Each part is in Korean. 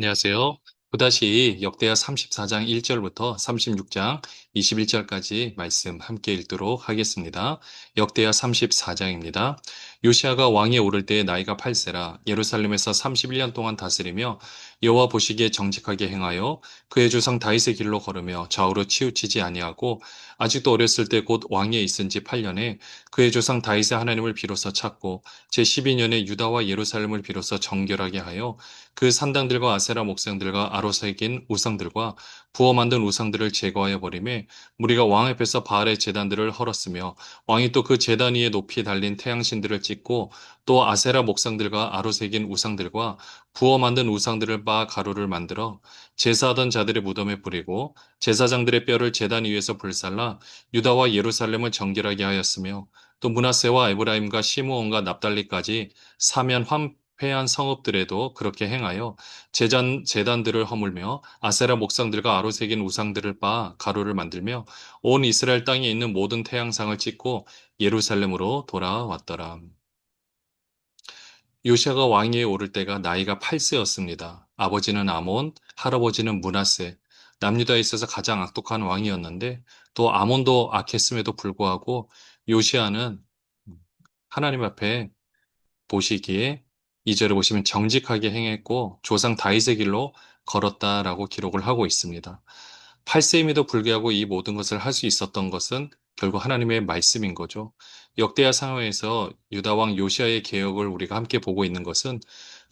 안녕하세요. 또다시 역대하 34장 1절부터 36장 21절까지 말씀 함께 읽도록 하겠습니다. 역대하 34장입니다. 요시아가 왕에 오를 때 나이가 8세라 예루살렘에서 31년 동안 다스리며 여호와 보시기에 정직하게 행하여 그의 조상 다윗의 길로 걸으며 좌우로 치우치지 아니하고 아직도 어렸을 때 곧 왕위에 있은 지 8년에 그의 조상 다윗의 하나님을 비로소 찾고 제 12년에 유다와 예루살렘을 비로소 정결하게 하여 그 산당들과 아세라 목상들과 아로 새긴 우상들과 부어 만든 우상들을 제거하여 버림에 무리가 왕 앞에서 바알의 제단들을 헐었으며 왕이 또그 제단 위에 높이 달린 태양신들을 찍고 또 아세라 목상들과 아로 새긴 우상들과 부어 만든 우상들을 빻아 가루를 만들어 제사하던 자들의 무덤에 뿌리고 제사장들의 뼈를 제단 위에서 불살라 유다와 예루살렘을 정결하게 하였으며 또 문하세와 에브라임과 시므온과 납달리까지 사면 황 폐한 성읍들에도 그렇게 행하여 제단, 제단들을 허물며 아세라 목상들과 아로 새긴 우상들을 빻아 가루를 만들며 온 이스라엘 땅에 있는 모든 태양상을 찍고 예루살렘으로 돌아왔더라. 요시아가 왕위에 오를 때가 나이가 8세였습니다. 아버지는 아몬, 할아버지는 문하세, 남유다에 있어서 가장 악독한 왕이었는데 또 아몬도 악했음에도 불구하고 요시아는 하나님 앞에 보시기에 이절을 보시면 정직하게 행했고 조상 다윗의 길로 걸었다라고 기록을 하고 있습니다. 8세임에도 불구하고 이 모든 것을 할 수 있었던 것은 결국 하나님의 말씀인 거죠. 역대하 상황에서 유다 왕 요시아의 개혁을 우리가 함께 보고 있는 것은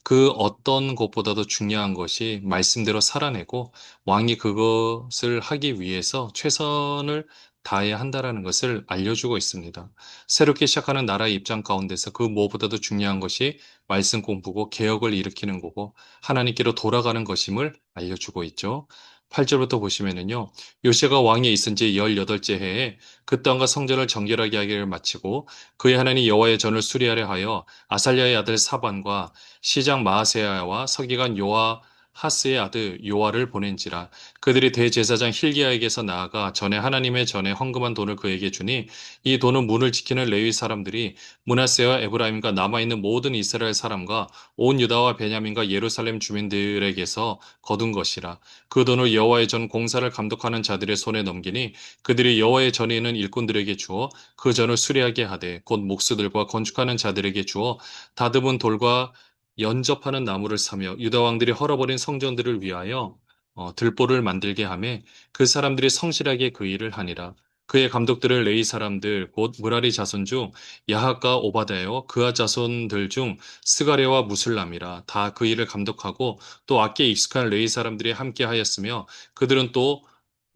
그 어떤 것보다도 중요한 것이 말씀대로 살아내고 왕이 그것을 하기 위해서 최선을 다해야 한다라는 것을 알려주고 있습니다. 새롭게 시작하는 나라의 입장 가운데서 그 무엇보다도 중요한 것이 말씀 공부고 개혁을 일으키는 거고 하나님께로 돌아가는 것임을 알려주고 있죠. 8절부터 보시면은요. 요시아가 왕에 있은 지 18째 해에 그 땅과 성전을 정결하게 하기를 마치고 그의 하나님 여호와의 전을 수리하려 하여 아살랴의 아들 사반과 시장 마아세야와 서기관 요아 하스의 아들 요아를 보낸지라. 그들이 대제사장 힐기야에게서 나아가 전에 하나님의 전에 헌금한 돈을 그에게 주니 이 돈은 문을 지키는 레위 사람들이 문하세와 에브라임과 남아 있는 모든 이스라엘 사람과 온 유다와 베냐민과 예루살렘 주민들에게서 거둔 것이라. 그 돈을 여호와의 전 공사를 감독하는 자들의 손에 넘기니 그들이 여호와의 전에 있는 일꾼들에게 주어 그 전을 수리하게 하되 곧 목수들과 건축하는 자들에게 주어 다듬은 돌과 연접하는 나무를 사며 유다 왕들이 헐어버린 성전들을 위하여 어, 들보를 만들게 하매 그 사람들이 성실하게 그 일을 하니라. 그의 감독들을 레이 사람들 곧 무라리 자손 중 야학과 오바다여 그아 자손들 중 스가레와 무술람이라 다 그 일을 감독하고 또 악기에 익숙한 레이 사람들이 함께 하였으며 그들은 또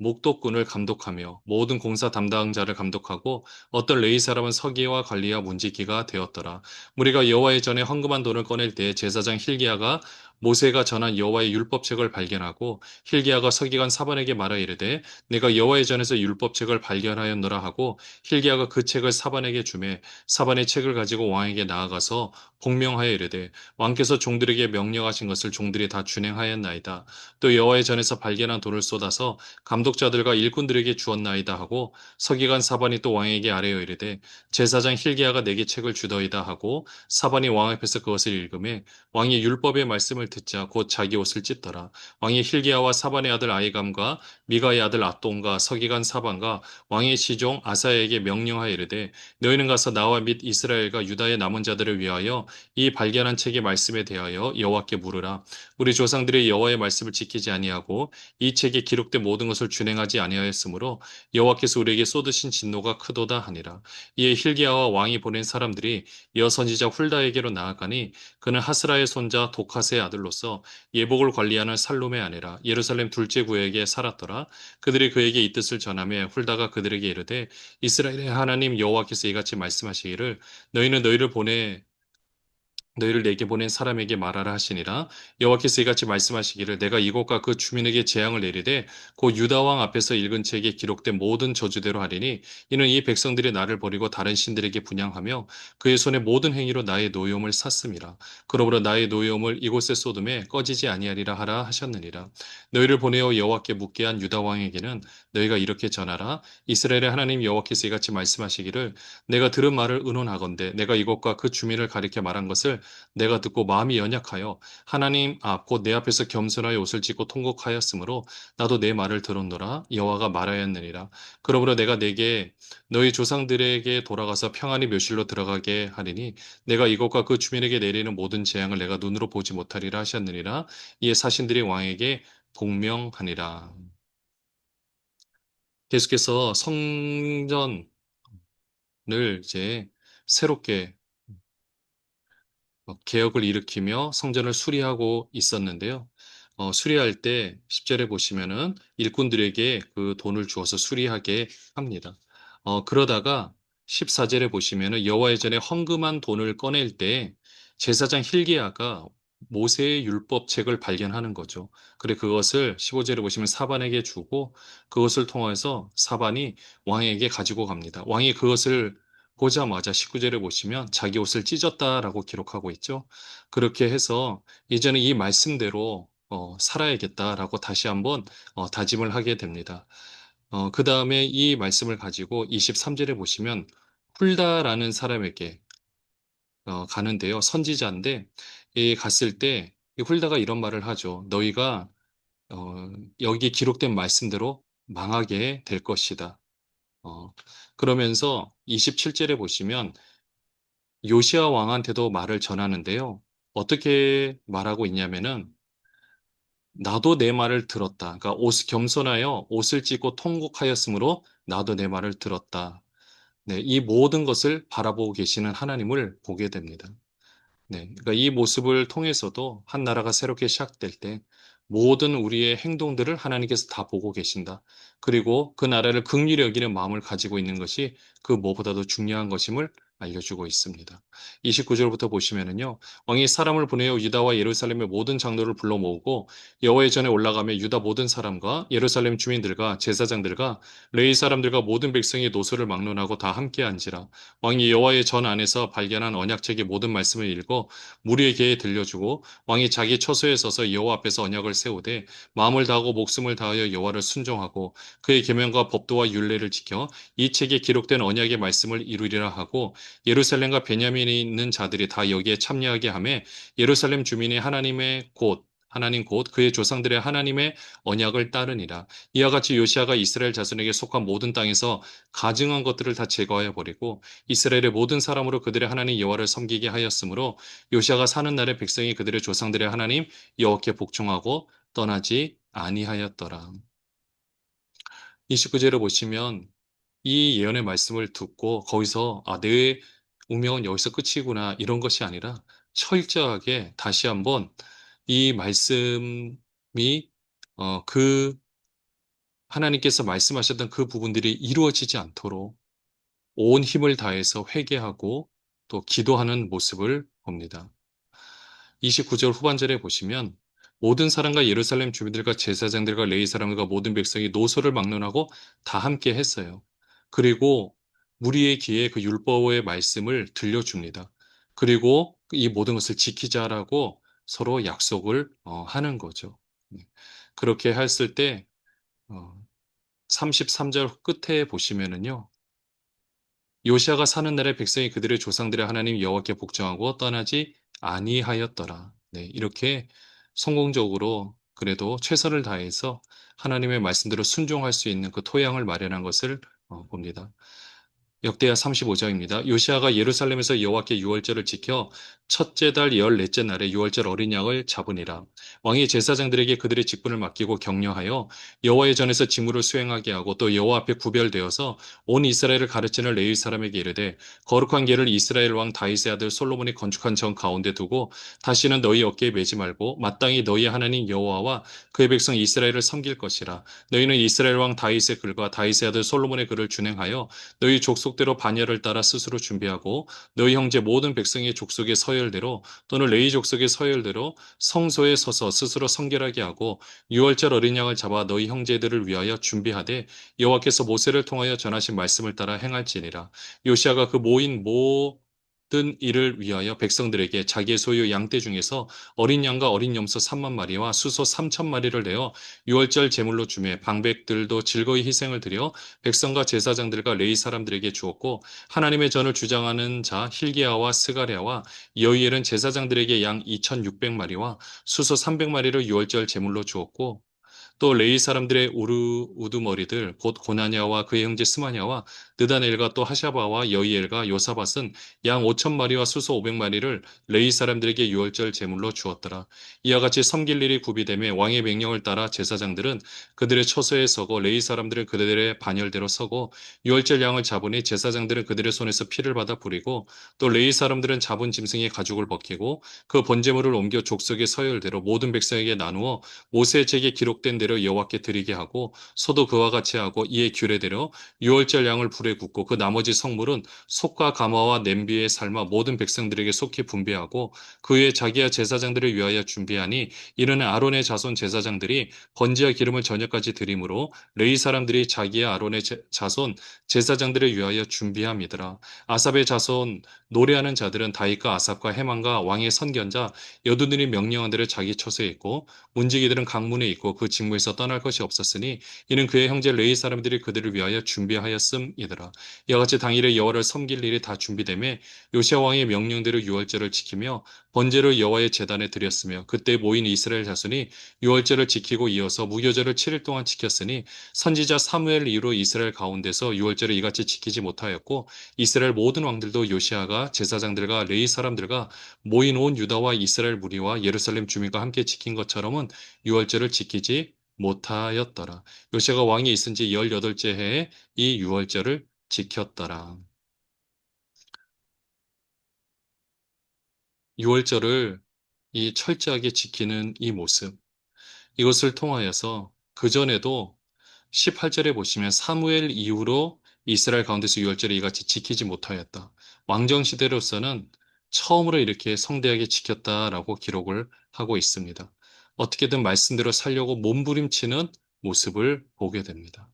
목독군을 감독하며 모든 공사 담당자를 감독하고 어떤 레위 사람은 서기와 관리와 문지기가 되었더라. 무리가 여호와의 전에 헌금한 돈을 꺼낼 때 제사장 힐기야가 모세가 전한 여호와의 율법책을 발견하고 힐기야가 서기관 사반에게 말하 이르되 내가 여호와의 전에서 율법책을 발견하였노라 하고 힐기야가 그 책을 사반에게 주매 사반의 책을 가지고 왕에게 나아가서 복명하여 이르되 왕께서 종들에게 명령하신 것을 종들이 다 준행하였나이다. 또 여호와의 전에서 발견한 돈을 쏟아서 감독자들과 일꾼들에게 주었나이다 하고 서기관 사반이 또 왕에게 아뢰어 이르되 제사장 힐기야가 내게 책을 주더이다 하고 사반이 왕 앞에서 그것을 읽음에 왕이 율법의 말씀을 듣자 곧 자기 옷을 찢더라. 왕이 힐기야와 사반의 아들 아이감과 미가의 아들 아똥과 서기관 사반과 왕의 시종 아사야에게 명령하여 이르되 너희는 가서 나와 및 이스라엘과 유다의 남은 자들을 위하여 이 발견한 책의 말씀에 대하여 여호와께 물으라. 우리 조상들이 여호와의 말씀을 지키지 아니하고 이 책에 기록된 모든 것을 준행하지 아니하였으므로 여호와께서 우리에게 쏟으신 진노가 크도다 하니라. 이에 힐기야와 왕이 보낸 사람들이 여선지자 훌다에게로 나아가니 그는 하스라의 손자 도카스의 아들로서 예복을 관리하는 살롬의 아내라 예루살렘 둘째 구에게 살았더라. 그들이 그에게 이 뜻을 전하며 훌다가 그들에게 이르되 이스라엘의 하나님 여호와께서 이같이 말씀하시기를 너희는 너희를 보내 너희를 내게 보낸 사람에게 말하라 하시니라. 여호와께서 이같이 말씀하시기를 내가 이곳과 그 주민에게 재앙을 내리되 곧 유다 왕 앞에서 읽은 책에 기록된 모든 저주대로 하리니 이는 이 백성들이 나를 버리고 다른 신들에게 분양하며 그의 손에 모든 행위로 나의 노여움을 샀음이라. 그러므로 나의 노여움을 이곳에 쏟음에 꺼지지 아니하리라 하라 하셨느니라. 너희를 보내어 여호와께 묻게 한 유다 왕에게는 너희가 이렇게 전하라. 이스라엘의 하나님 여호와께서 이같이 말씀하시기를 내가 들은 말을 의논하건대 내가 이곳과 그 주민을 가리켜 말한 것을 내가 듣고 마음이 연약하여 하나님 앞 곧 내 앞에서 겸손하여 옷을 찢고 통곡하였으므로 나도 내 말을 들었노라. 여호와가 말하였느니라. 그러므로 내가 내게 너희 조상들에게 돌아가서 평안히 묘실로 들어가게 하리니 내가 이것과 그 주민에게 내리는 모든 재앙을 내가 눈으로 보지 못하리라 하셨느니라. 이에 사신들이 왕에게 복명하니라. 계속해서 성전을 이제 새롭게 어, 개혁을 일으키며 성전을 수리하고 있었는데요. 어, 수리할 때 10절에 보시면은 일꾼들에게 그 돈을 주어서 수리하게 합니다. 어, 그러다가 14절에 보시면은 여호와의 전에 헌금한 돈을 꺼낼 때 제사장 힐기야가 모세의 율법책을 발견하는 거죠. 그래 그것을 15절에 보시면 사반에게 주고 그것을 통해서 사반이 왕에게 가지고 갑니다. 왕이 그것을 보자마자 19절에 보시면 자기 옷을 찢었다라고 기록하고 있죠. 그렇게 해서 이제는 이 말씀대로 어, 살아야겠다라고 다시 한번 어, 다짐을 하게 됩니다. 어, 그 다음에 이 말씀을 가지고 23절에 보시면 훌다라는 사람에게 어, 가는데요. 선지자인데 이 갔을 때이 훌다가 이런 말을 하죠. 너희가 어, 여기 기록된 말씀대로 망하게 될 것이다. 어, 그러면서 27절에 보시면 요시아 왕한테도 말을 전하는데요. 어떻게 말하고 있냐면은 나도 내 말을 들었다. 그러니까 옷 겸손하여 옷을 찢고 통곡하였으므로 나도 내 말을 들었다. 네, 이 모든 것을 바라보고 계시는 하나님을 보게 됩니다. 네, 그러니까 이 모습을 통해서도 한 나라가 새롭게 시작될 때 모든 우리의 행동들을 하나님께서 다 보고 계신다. 그리고 그 나라를 긍휼히 여기는 마음을 가지고 있는 것이 그 무엇보다도 중요한 것임을 알려주고 있습니다. 29절부터 보시면은요. 왕이 사람을 보내어 유다와 예루살렘의 모든 장로를 불러 모으고 여호와의 전에 올라가며 유다 모든 사람과 예루살렘 주민들과 제사장들과 레이 사람들과 모든 백성의 노소를 막론하고 다 함께 앉으라. 왕이 여호와의 전 안에서 발견한 언약책의 모든 말씀을 읽어 무리에게 들려주고 왕이 자기 처소에 서서 여호와 앞에서 언약을 세우되 마음을 다하고 목숨을 다하여 여호와를 순종하고 그의 계명과 법도와 율례를 지켜 이 책에 기록된 언약의 말씀을 이루리라 하고 예루살렘과 베냐민에 있는 자들이 다 여기에 참여하게 하매 예루살렘 주민이 하나님의 곳 하나님 곧 그의 조상들의 하나님의 언약을 따르니라. 이와 같이 요시아가 이스라엘 자손에게 속한 모든 땅에서 가증한 것들을 다 제거하여 버리고 이스라엘의 모든 사람으로 그들의 하나님 여호와를 섬기게 하였으므로 요시아가 사는 날에 백성이 그들의 조상들의 하나님 여호와께 복종하고 떠나지 아니하였더라. 29절을 보시면 이 예언의 말씀을 듣고 거기서 아, 내 운명은 여기서 끝이구나 이런 것이 아니라 철저하게 다시 한번 이 말씀이 어, 그 하나님께서 말씀하셨던 그 부분들이 이루어지지 않도록 온 힘을 다해서 회개하고 또 기도하는 모습을 봅니다. 29절 후반절에 보시면 모든 사람과 예루살렘 주민들과 제사장들과 레이 사람들과 모든 백성이 노소를 막론하고 다 함께 했어요. 그리고 무리의 귀에 그 율법의 말씀을 들려줍니다. 그리고 이 모든 것을 지키자라고 서로 약속을 어, 하는 거죠. 네. 그렇게 했을 때 어, 33절 끝에 보시면은요. 요시아가 사는 날에 백성이 그들의 조상들의 하나님 여호와께 복종하고 떠나지 아니하였더라. 네, 이렇게 성공적으로 그래도 최선을 다해서 하나님의 말씀대로 순종할 수 있는 그 토양을 마련한 것을 어, 봅니다. 역대하 35장입니다. 요시아가 예루살렘에서 여호와께 유월절을 지켜 첫째 달 열넷째 날에 유월절 어린 양을 잡으니라. 왕이 제사장들에게 그들의 직분을 맡기고 격려하여 여호와의 전에서 직무를 수행하게 하고 또 여호와 앞에 구별되어서 온 이스라엘을 가르치는 레위 사람에게 이르되 거룩한 길을 이스라엘 왕 다윗의 아들 솔로몬이 건축한 정 가운데 두고 다시는 너희 어깨에 매지 말고 마땅히 너희 하나님 여호와와 그의 백성 이스라엘을 섬길 것이라. 너희는 이스라엘 왕 다윗의 글과 다윗의 아들 솔로몬의 글을 준행하여 너희 족속 대로 반열을 따라 스스로 준비하고 너희 형제 모든 백성의 족속의 서열대로 또는 레위 족속의 서열대로 성소에 서서 스스로 성결하게 하고 유월절 어린 양을 잡아 너희 형제들을 위하여 준비하되 여호와께서 모세를 통하여 전하신 말씀을 따라 행할지니라. 요시아가 그 모인 모 모든 일을 위하여 백성들에게 자기의 소유 양떼 중에서 어린 양과 어린 염소 3만 마리와 수소 3천 마리를 내어 유월절 제물로 주매 방백들도 즐거이 희생을 드려 백성과 제사장들과 레이 사람들에게 주었고 하나님의 전을 주장하는 자 힐기야와 스가랴와 여이엘은 제사장들에게 양 2,600마리와 수소 300마리를 유월절 제물로 주었고 또 레이 사람들의 우르 우두머리들 곧 고나냐와 그의 형제 스마냐와 느다넬과 또 하샤바와 여이엘과 요사밧은 양 5천 마리와 수소 500마리를 레이 사람들에게 유월절 제물로 주었더라. 이와 같이 섬길 일이 구비됨에 왕의 명령을 따라 제사장들은 그들의 처소에 서고 레이 사람들은 그들의 반열대로 서고 유월절 양을 잡으니 제사장들은 그들의 손에서 피를 받아 뿌리고 또 레이 사람들은 잡은 짐승의 가죽을 벗기고 그 번제물을 옮겨 족속의 서열대로 모든 백성에게 나누어 모세의 책에 기록된 대로 여호와께 드리게 하고 소도 그와 같이 하고 이에 규례대로 유월절 양을 불에 굽고 그 나머지 성물은 속과 가마와 냄비에 삶아 모든 백성들에게 속히 분배하고 그 후에 자기와 제사장들을 위하여 준비하니 이는 아론의 자손 제사장들이 번지와 기름을 저녁까지 드림으로 레이 사람들이 자기와 아론의 제, 자손 제사장들을 위하여 준비함이더라. 아삽의 자손 노래하는 자들은 다윗과 아삽과 해만과 왕의 선견자 여두들이 명령한 대로 자기 처소에 있고 문지기들은 강문에 있고 그 직무에서 떠날 것이 없었으니 이는 그의 형제 레이 사람들이 그들을 위하여 준비하였음이 더라. 이와 같이 당일에 여호와를 섬길 일이 다 준비되매 요시아 왕의 명령대로 유월절을 지키며 번제를 여호와의 제단에 드렸으며 그때 모인 이스라엘 자손이 유월절을 지키고 이어서 무교절을 7일 동안 지켰으니 선지자 사무엘 이후로 이스라엘 가운데서 유월절을 이같이 지키지 못하였고 이스라엘 모든 왕들도 요시아가 제사장들과 레이 사람들과 모인 온 유다와 이스라엘 무리와 예루살렘 주민과 함께 지킨 것처럼은 유월절을 지키지 못하였더라. 요시아가 왕이 있은 지 18째 해에 이 유월절을 지켰더라. 유월절을 이 철저하게 지키는 이 모습, 이것을 통하여서 그전에도 18절에 보시면 사무엘 이후로 이스라엘 가운데서 유월절을 이같이 지키지 못하였다. 왕정 시대로서는 처음으로 이렇게 성대하게 지켰다라고 기록을 하고 있습니다. 어떻게든 말씀대로 살려고 몸부림치는 모습을 보게 됩니다.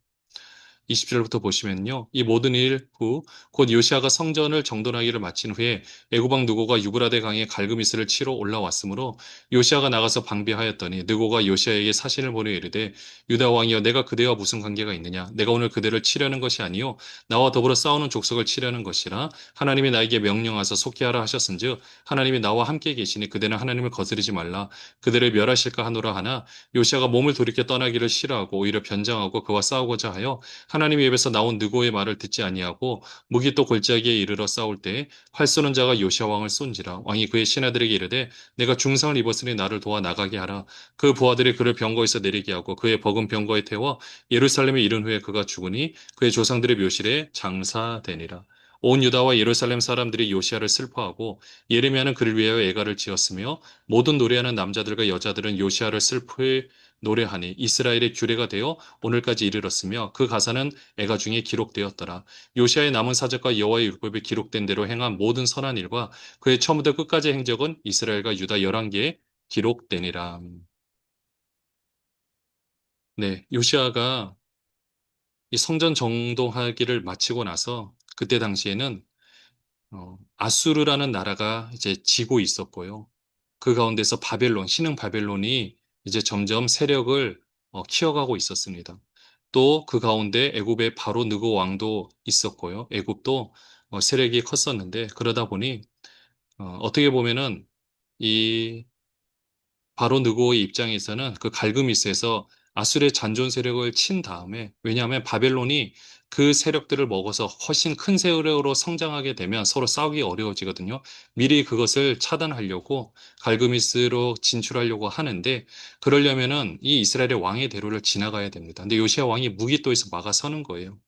20절부터 보시면요. 이 모든 일 후 곧 요시아가 성전을 정돈하기를 마친 후에 애굽왕 누고가 유브라데 강에 갈그미스를 치러 올라왔으므로 요시아가 나가서 방비하였더니 누고가 요시아에게 사신을 보내 이르되 유다 왕이여 내가 그대와 무슨 관계가 있느냐? 내가 오늘 그대를 치려는 것이 아니요. 나와 더불어 싸우는 족속을 치려는 것이라. 하나님이 나에게 명령하사 속히 하라 하셨은즉 하나님이 나와 함께 계시니 그대는 하나님을 거스르지 말라. 그대를 멸하실까 하노라 하나 요시아가 몸을 돌이켜 떠나기를 싫어하고 오히려 변장하고 그와 싸우고자 하여 하나님의 입에서 나온 느고의 말을 듣지 아니하고 무기 또 골짜기에 이르러 싸울 때활 쏘는 자가 요시아 왕을 쏜지라. 왕이 그의 신하들에게 이르되 내가 중상을 입었으니 나를 도와 나가게 하라. 그 부하들이 그를 병거에서 내리게 하고 그의 버금 병거에 태워 예루살렘에 이른 후에 그가 죽으니 그의 조상들의 묘실에 장사되니라. 온 유다와 예루살렘 사람들이 요시아를 슬퍼하고 예레미야는 그를 위하여 애가를 지었으며 모든 노래하는 남자들과 여자들은 요시아를 슬퍼해 노래하니 이스라엘의 규례가 되어 오늘까지 이르렀으며 그 가사는 애가 중에 기록되었더라. 요시아의 남은 사적과 여호와의 율법에 기록된 대로 행한 모든 선한 일과 그의 처음부터 끝까지 행적은 이스라엘과 유다 열한 개에 기록되니라. 네, 요시아가 이 성전 정동하기를 마치고 나서 그때 당시에는 어, 아수르라는 나라가 이제 지고 있었고요. 그 가운데서 바벨론, 신흥 바벨론이 이제 점점 세력을 어, 키워가고 있었습니다. 또 그 가운데 애굽의 바로 느고 왕도 있었고요. 애굽도 어, 세력이 컸었는데 그러다 보니 어, 어떻게 보면은 이 바로 느고의 입장에서는 그 갈그미스에서 아술의 잔존 세력을 친 다음에 왜냐하면 바벨론이 그 세력들을 먹어서 훨씬 큰 세력으로 성장하게 되면 서로 싸우기 어려워지거든요. 미리 그것을 차단하려고 갈그미스로 진출하려고 하는데 그러려면은 이 이스라엘의 왕의 대로를 지나가야 됩니다. 근데 요시아 왕이 무기또에서 막아서는 거예요.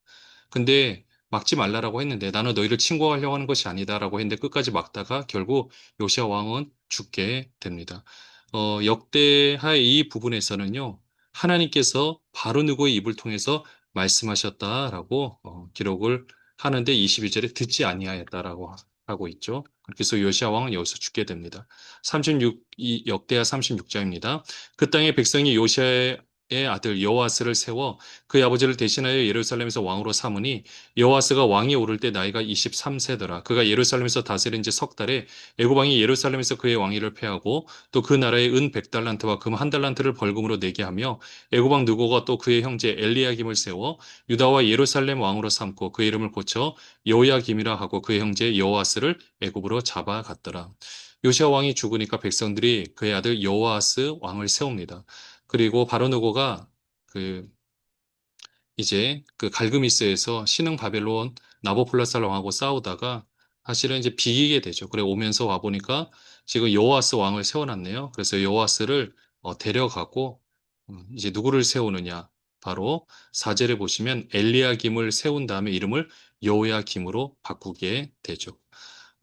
근데 막지 말라라고 했는데 나는 너희를 친구하려고 하는 것이 아니다라고 했는데 끝까지 막다가 결국 요시아 왕은 죽게 됩니다. 어, 역대하의 이 부분에서는요. 하나님께서 바로 누구의 입을 통해서 말씀하셨다라고 어, 기록을 하는데 22절에 듣지 아니하였다라고 하고 있죠. 그래서 요시아 왕은 여기서 죽게 됩니다. 36, 이 역대하 36장입니다. 그 땅의 백성이 요시아의 아들 여호아스를 세워 그의 아버지를 대신하여 예루살렘에서 왕으로 삼으니 여호아스가 왕이 오를 때 나이가 23세더라. 그가 예루살렘에서 다스린 지 석 달에 애굽 왕이 예루살렘에서 그의 왕위를 폐하고 또 그 나라에 은 100달란트와 금 한 달란트를 벌금으로 내게 하며 애굽 왕 누고가 또 그의 형제 엘리야김을 세워 유다와 예루살렘 왕으로 삼고 그 이름을 고쳐 여호야김이라 하고 그의 형제 여호아스를 애굽으로 잡아갔더라. 요시아 왕이 죽으니까 백성들이 그의 아들 여호아스 왕을 세웁니다. 그리고 바로 누고가 그 이제 그 갈그미스에서 신흥 바벨론 나보폴라살 왕하고 싸우다가 사실은 이제 비기게 되죠. 그래 오면서 와 보니까 지금 여호아스 왕을 세워놨네요. 그래서 여호아스를 어, 데려가고 음, 이제 누구를 세우느냐? 바로 사제를 보시면 엘리야김을 세운 다음에 이름을 여호야김으로 바꾸게 되죠.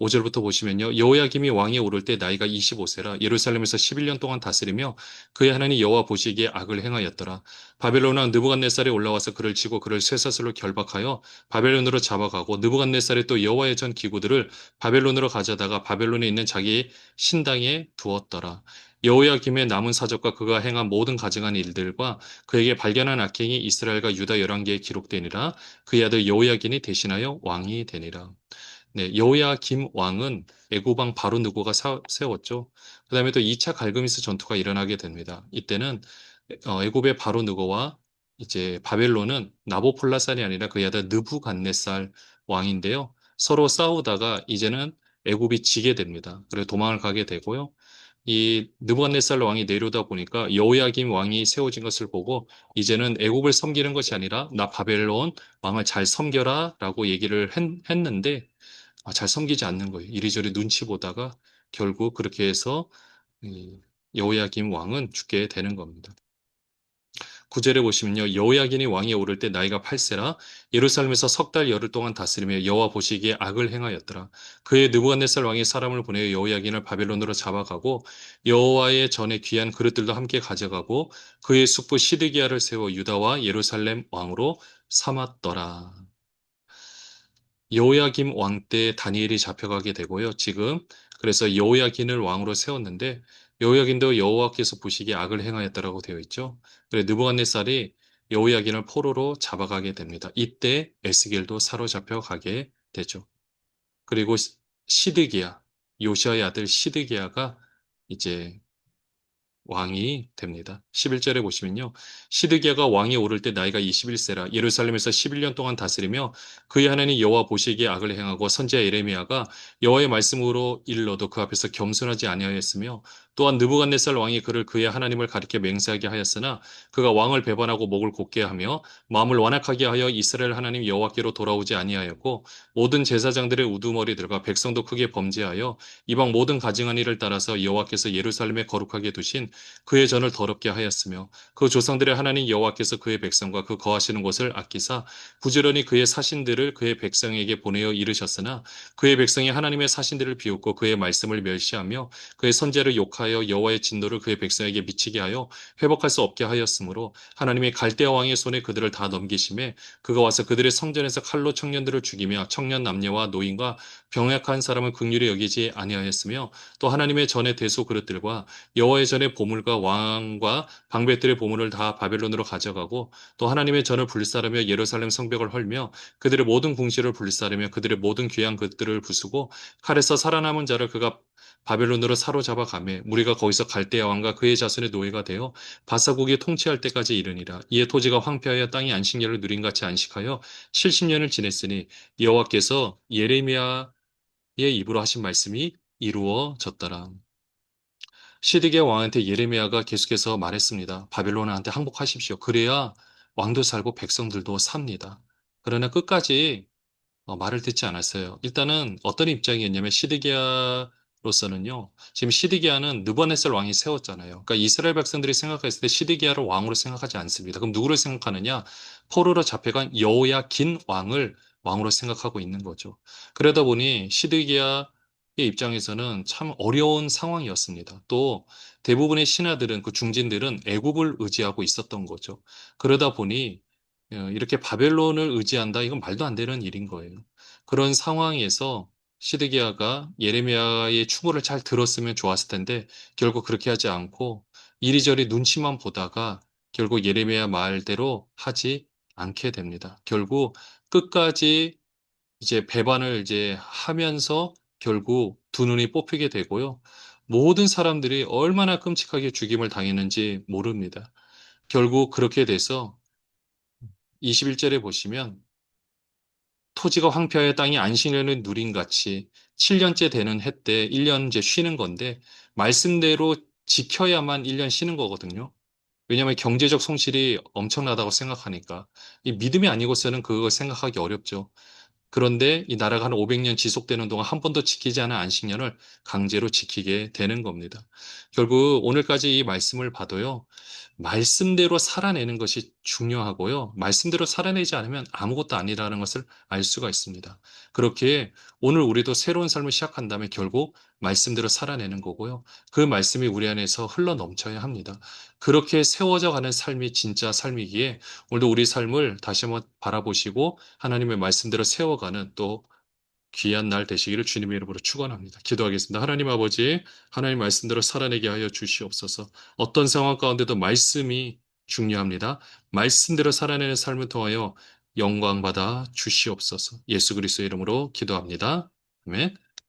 5절부터 보시면요. 여호야김이 왕에 오를 때 나이가 25세라 예루살렘에서 11년 동안 다스리며 그의 하나님 여호와 보시기에 악을 행하였더라. 바벨론 왕 느부갓네살이 올라와서 그를 치고 그를 쇠사슬로 결박하여 바벨론으로 잡아가고 느부갓네살이 또 여호와의 전 기구들을 바벨론으로 가져다가 바벨론에 있는 자기 신당에 두었더라. 여호야김의 남은 사적과 그가 행한 모든 가증한 일들과 그에게 발견한 악행이 이스라엘과 유다 열왕기에 기록되니라 그의 아들 여호야긴이 대신하여 왕이 되니라. 네, 여호야 김 왕은 애굽왕 바로 누고가 세웠죠. 그 다음에 또 2차 갈그미스 전투가 일어나게 됩니다. 이때는 어, 애굽의 바로 누고와 이제 바벨론은 나보폴라살이 아니라 그의 아들 느부갓네살 왕인데요. 서로 싸우다가 이제는 애굽이 지게 됩니다. 그래서 도망을 가게 되고요. 이 느부갓네살 왕이 내려오다 보니까 여호야김 왕이 세워진 것을 보고 이제는 애굽을 섬기는 것이 아니라 나 바벨론 왕을 잘 섬겨라라고 얘기를 했, 했는데 아, 잘 섬기지 않는 거예요. 이리저리 눈치 보다가 결국 그렇게 해서 여호야김 왕은 죽게 되는 겁니다. 구절에 보시면요. 여호야긴이 왕에 오를 때 나이가 8세라 예루살렘에서 석 달 열흘 동안 다스리며 여호와 보시기에 악을 행하였더라. 그의 느부갓네살 왕이 사람을 보내어 여호야긴을 바벨론으로 잡아가고 여호와의 전에 귀한 그릇들도 함께 가져가고 그의 숙부 시드기야를 세워 유다와 예루살렘 왕으로 삼았더라. 여호야김 왕 때 다니엘이 잡혀가게 되고요. 지금 그래서 여호야긴을 왕으로 세웠는데 여호야긴도 여호와께서 보시기에 악을 행하였다라고 되어 있죠. 그래 느부갓네살이 여호야긴을 포로로 잡아가게 됩니다. 이때 에스겔도 사로잡혀 가게 되죠. 그리고 시드기야, 요시아의 아들 시드기야가 이제 왕이 됩니다. 11절에 보시면요. 시드기야가 왕이 오를 때 나이가 21세라 예루살렘에서 11년 동안 다스리며 그의 하나님 여호와 보시기에 악을 행하고 선지자 예레미야가 여호와의 말씀으로 일러도 그 앞에서 겸손하지 아니하였으며 또한 느부갓네살 왕이 그를 그의 하나님을 가리켜 맹세하게 하였으나 그가 왕을 배반하고 목을 곧게 하며 마음을 완악하게 하여 이스라엘 하나님 여호와께로 돌아오지 아니하였고 모든 제사장들의 우두머리들과 백성도 크게 범죄하여 이방 모든 가증한 일을 따라서 여호와께서 예루살렘에 거룩하게 두신 그의 전을 더럽게 하였으며 그 조상들의 하나님 여호와께서 그의 백성과 그 거하시는 곳을 아끼사 부지런히 그의 사신들을 그의 백성에게 보내어 이르셨으나 그의 백성이 하나님의 사신들을 비웃고 그의 말씀을 멸시하며 그의 선제를 욕하여 하여 여호와의 진노를 그의 백성에게 미치게 하여 회복할 수 없게 하였으므로 하나님이 갈대아 왕의 손에 그들을 다 넘기심에 그가 와서 그들의 성전에서 칼로 청년들을 죽이며 청년 남녀와 노인과 병약한 사람을 극률히 여기지 아니하였으며 또 하나님의 전의 대소 그릇들과 여호와의 전의 보물과 왕과 방백들의 보물을 다 바벨론으로 가져가고 또 하나님의 전을 불사르며 예루살렘 성벽을 헐며 그들의 모든 궁시를 불사르며 그들의 모든 귀한 것들을 부수고 칼에서 살아남은 자를 그가 바벨론으로 사로잡아 가매 우리가 거기서 갈대아 왕과 그의 자손의 노예가 되어 바사국이 통치할 때까지 이르니라 이에 토지가 황폐하여 땅이 안식년을 누린 같이 안식하여 70년을 지냈으니 여호와께서 예레미야의 입으로 하신 말씀이 이루어졌더라. 시드기야 왕한테 예레미야가 계속해서 말했습니다. 바벨론한테 항복하십시오. 그래야 왕도 살고 백성들도 삽니다. 그러나 끝까지 어, 말을 듣지 않았어요. 일단은 어떤 입장이었냐면 시드기야 로서는요. 지금 시드기야는 느버네셀 왕이 세웠잖아요. 그러니까 이스라엘 백성들이 생각했을 때 시드기야를 왕으로 생각하지 않습니다. 그럼 누구를 생각하느냐? 포로로 잡혀간 여호야 긴 왕을 왕으로 생각하고 있는 거죠. 그러다 보니 시드기야의 입장에서는 참 어려운 상황이었습니다. 또 대부분의 신하들은 그 중진들은 애굽을 의지하고 있었던 거죠. 그러다 보니 어, 이렇게 바벨론을 의지한다 이건 말도 안 되는 일인 거예요. 그런 상황에서 시드기야가 예레미야의 충고를 잘 들었으면 좋았을 텐데 결국 그렇게 하지 않고 이리저리 눈치만 보다가 결국 예레미야 말대로 하지 않게 됩니다. 결국 끝까지 이제 배반을 이제 하면서 결국 두 눈이 뽑히게 되고요. 모든 사람들이 얼마나 끔찍하게 죽임을 당했는지 모릅니다. 결국 그렇게 돼서 21절에 보시면 토지가 황폐하여 땅이 안식년을 누린 같이 7년째 되는 해 때 1년 이제 쉬는 건데 말씀대로 지켜야만 1년 쉬는 거거든요. 왜냐하면 경제적 손실이 엄청나다고 생각하니까 이 믿음이 아니고서는 그걸 생각하기 어렵죠. 그런데 이 나라가 한 500년 지속되는 동안 한 번도 지키지 않은 안식년을 강제로 지키게 되는 겁니다. 결국 오늘까지 이 말씀을 봐도요. 말씀대로 살아내는 것이 중요하고요. 말씀대로 살아내지 않으면 아무것도 아니라는 것을 알 수가 있습니다. 그렇게 오늘 우리도 새로운 삶을 시작한다면 결국 말씀대로 살아내는 거고요. 그 말씀이 우리 안에서 흘러 넘쳐야 합니다. 그렇게 세워져 가는 삶이 진짜 삶이기에 오늘도 우리 삶을 다시 한번 바라보시고 하나님의 말씀대로 세워가는 또 귀한 날 되시기를 주님의 이름으로 축원합니다. 기도하겠습니다. 하나님 아버지, 하나님 말씀대로 살아내게 하여 주시옵소서. 어떤 상황 가운데도 말씀이 중요합니다. 말씀대로 살아내는 삶을 통하여 영광 받아 주시옵소서. 예수 그리스도의 이름으로 기도합니다. 아멘.